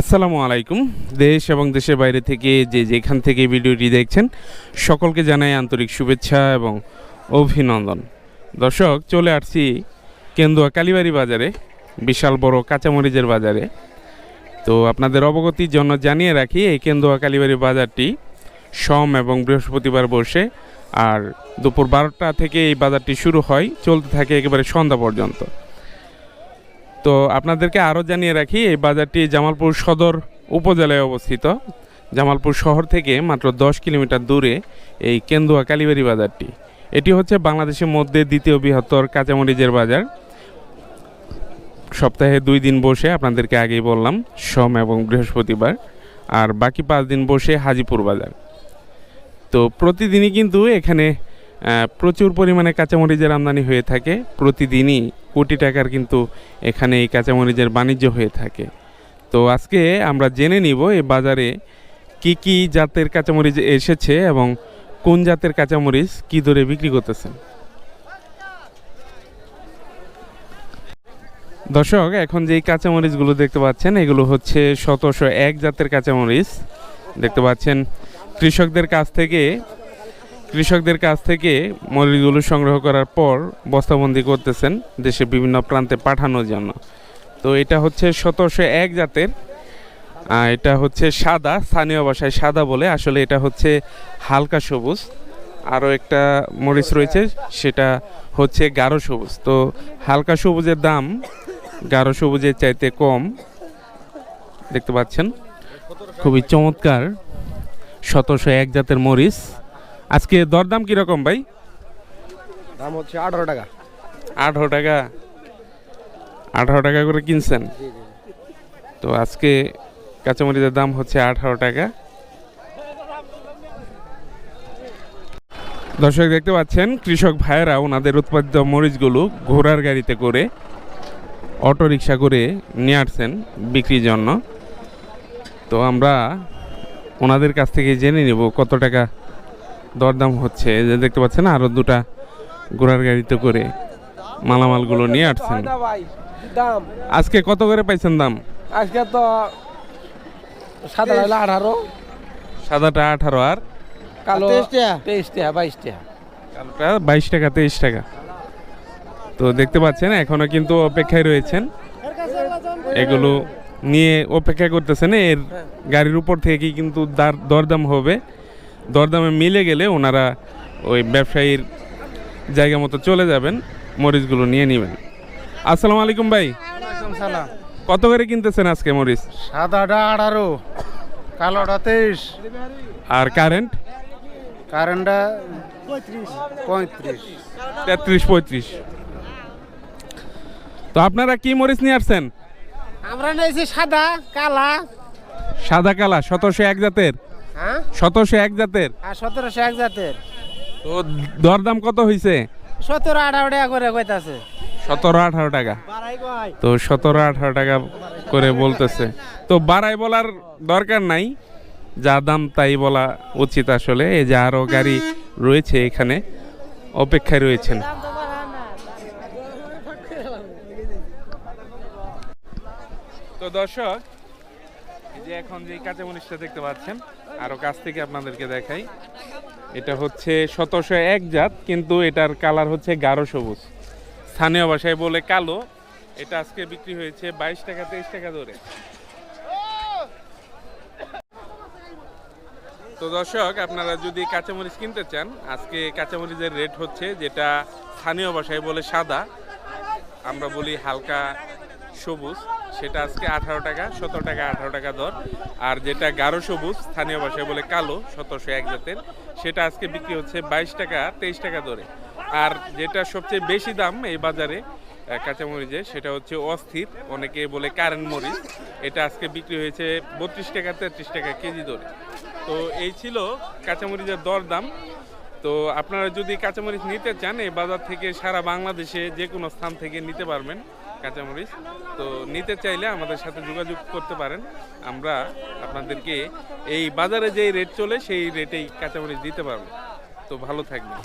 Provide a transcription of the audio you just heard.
আসসালামু আলাইকুম। দেশ এবং দেশের বাইরে থেকে যে যেখান থেকে ভিডিওটি দেখছেন, সকলকে জানাই আন্তরিক শুভেচ্ছা এবং অভিনন্দন। দর্শক, চলে আসছি কেন্দুয়া কালীবাড়ি বাজারে, বিশাল বড় কাঁচামরিচের বাজারে। তো আপনাদের অবগতির জন্য জানিয়ে রাখি, এই কেন্দুয়া কালীবাড়ি বাজারটি সোম এবং বৃহস্পতিবার বসে, আর দুপুর বারোটা থেকে এই বাজারটি শুরু হয়, চলতে থাকে একেবারে সন্ধ্যা পর্যন্ত। তো আপনাদেরকে আরও জানিয়ে রাখি, এই বাজারটি জামালপুর সদর উপজেলায় অবস্থিত। জামালপুর শহর থেকে মাত্র দশ কিলোমিটার দূরে এই কেন্দুয়া কালীবাড়ি বাজারটি। এটি হচ্ছে বাংলাদেশের মধ্যে দ্বিতীয় বৃহত্তর কাঁচামরিচের বাজার। সপ্তাহে দুই দিন বসে আপনাদেরকে আগেই বললাম, সোম এবং বৃহস্পতিবার। আর বাকি পাঁচ দিন বসে হাজিপুর বাজার। তো প্রতিদিনই কিন্তু এখানে প্রচুর পরিমাণে কাঁচামরিচের আমদানি হয়ে থাকে। প্রতিদিনই কোটি টাকার কিন্তু এখানে এই কাঁচামরিচের বাণিজ্য হয়ে থাকে। তো আজকে আমরা জেনে নিব এই বাজারে কি কি জাতের কাঁচামরিচ এসেছে এবং কোন জাতের কাঁচামরিচ কি দরে বিক্রি করতেছেন। দর্শক, এখন যেই কাঁচামরিচগুলো দেখতে পাচ্ছেন, এগুলো হচ্ছে শতশো এক জাতের কাঁচামরিচ। দেখতে পাচ্ছেন, কৃষকদের কাছ থেকে কৃষকদের কাছ থেকে মরিচগুলো সংগ্রহ করার পর বস্তাবন্দি করতেছেন দেশের বিভিন্ন প্রান্তে পাঠানোর জন্য। তো এটা হচ্ছে শতশো এক জাতের এটা হচ্ছে সাদা, স্থানীয় ভাষায় সাদা বলে। আসলে এটা হচ্ছে হালকা সবুজ। আরও একটা মরিচ রয়েছে, সেটা হচ্ছে গাঢ় সবুজ। তো হালকা সবুজের দাম গাঢ় সবুজের চাইতে কম, দেখতে পাচ্ছেন? খুবই চমৎকার শতশো এক জাতের মরিচ। আজকে দরদাম কীরকম ভাই? দাম হচ্ছে আঠারো টাকা। আঠারো টাকা? আঠারো টাকা করে কিনছেন? তো আজকে কাঁচামরিচের দাম হচ্ছে আঠারো টাকা। দর্শক দেখতে পাচ্ছেন কৃষক ভাইয়েরা ওনাদের উৎপাদিত মরিচগুলো ঘোড়ার গাড়িতে করে অটো রিক্সা করে নিয়ে আসছেন বিক্রির জন্য। তো আমরা ওনাদের কাছ থেকে জেনে নেব কত টাকা দরদাম হচ্ছে। যে দেখতে পাচ্ছেন আরও দুটা ঘোড়ার গাড়িতে করে মালামালগুলো নিয়ে আসছেন। আজকে কত করে পাইছেন দাম? আজকে তো সাদা হলো আঠারো। সাদাটা আঠারো আর কালো তেইশ টাকা? বাইশ টাকা। কালোটা বাইশ টাকা তেইশ টাকা। তো দেখতে পাচ্ছেন এখনও কিন্তু অপেক্ষায় রয়েছেন। এগুলো নিয়ে অপেক্ষা করতেছেন এর গাড়ির উপর থেকে কিন্তু দার- দরদাম হবে। দরদামে মিলে গেলে ওনারা ওই ব্যবসায়ীর জায়গা মতো চলে যাবেন মরিচগুলো নিয়ে নেবেন। আসসালামু আলাইকুম ভাই। সালাম। কত করে কিনতেছেন আজকে মরিচ? সাদাটা আঠারো। কালোটা তেইশ। আর কারেন্ট কারেন্টটা পঁয়ত্রিশ। তেত্রিশ পঁয়ত্রিশ। তো আপনারা কি মরিচ নিয়ে আসছেন? আমরা নিয়েছি সাদা কালা। সাদা কালা সতেরোশো এক জাতের? হ্যাঁ? সতেরোশো এক জাতের? আর সতেরোশো এক জাতের। তো দরদাম কত হয়েছে সতেরো আঠারো টাকা করে কইতাছে। সতেরো আঠারো টাকা। তো সতেরো আঠারো টাকা করে বলতেছে। তো বাড়াই বলার দরকার নাই। যা দাম তাই বলা উচিত আসলে। এই যে আরও গাড়ি রয়েছে এখানে অপেক্ষায় রয়েছেন। তো দর্শক যে এখন যে কাঁচামরিচটা দেখতে পাচ্ছেন, আরও কাছ থেকে আপনাদেরকে দেখাই। এটা হচ্ছে শতশো এক জাত, কিন্তু এটার কালার হচ্ছে গাঢ় সবুজ। স্থানীয় ভাষায় বলে কালো। এটা আজকে বিক্রি হয়েছে বাইশ টাকা, তেইশ টাকা ধরে। তো দর্শক, আপনারা যদি কাঁচামরিচ কিনতে চান, আজকে কাঁচামরিচের রেট হচ্ছে যেটা স্থানীয় ভাষায় বলে সাদা। আমরা বলি হালকা সবুজ। সেটা আজকে আঠারো টাকা, সতেরো টাকা, আঠারো টাকা দর। আর যেটা গাঢ় সবুজ, স্থানীয় ভাষায় বলে কালো, সতেরোশো এক জাতের। সেটা আজকে বিক্রি হচ্ছে বাইশ টাকা, তেইশ টাকা দরে। আর যেটা সবচেয়ে বেশি দাম এই বাজারে কাঁচামরিচে, সেটা হচ্ছে অস্থির। অনেকে বলে কারেন্ট মরিচ। এটা আজকে বিক্রি হয়েছে বত্রিশ টাকা, তেত্রিশ টাকা কেজি দরে। তো এই ছিল কাঁচামরিচের দর দাম তো আপনারা যদি কাঁচামরিচ নিতে চান, এই বাজার থেকে সারা বাংলাদেশে যে কোনো স্থান থেকে নিতে পারবেন। কাঁচামরিচ। তো নিতে চাইলে আমাদের সাথে যোগাযোগ করতে পারেন। আমরা আপনাদেরকে এই বাজারে যেই রেট চলে, সেই রেটেই কাঁচামরিচ দিতে পারব। তো ভালো থাকবেন।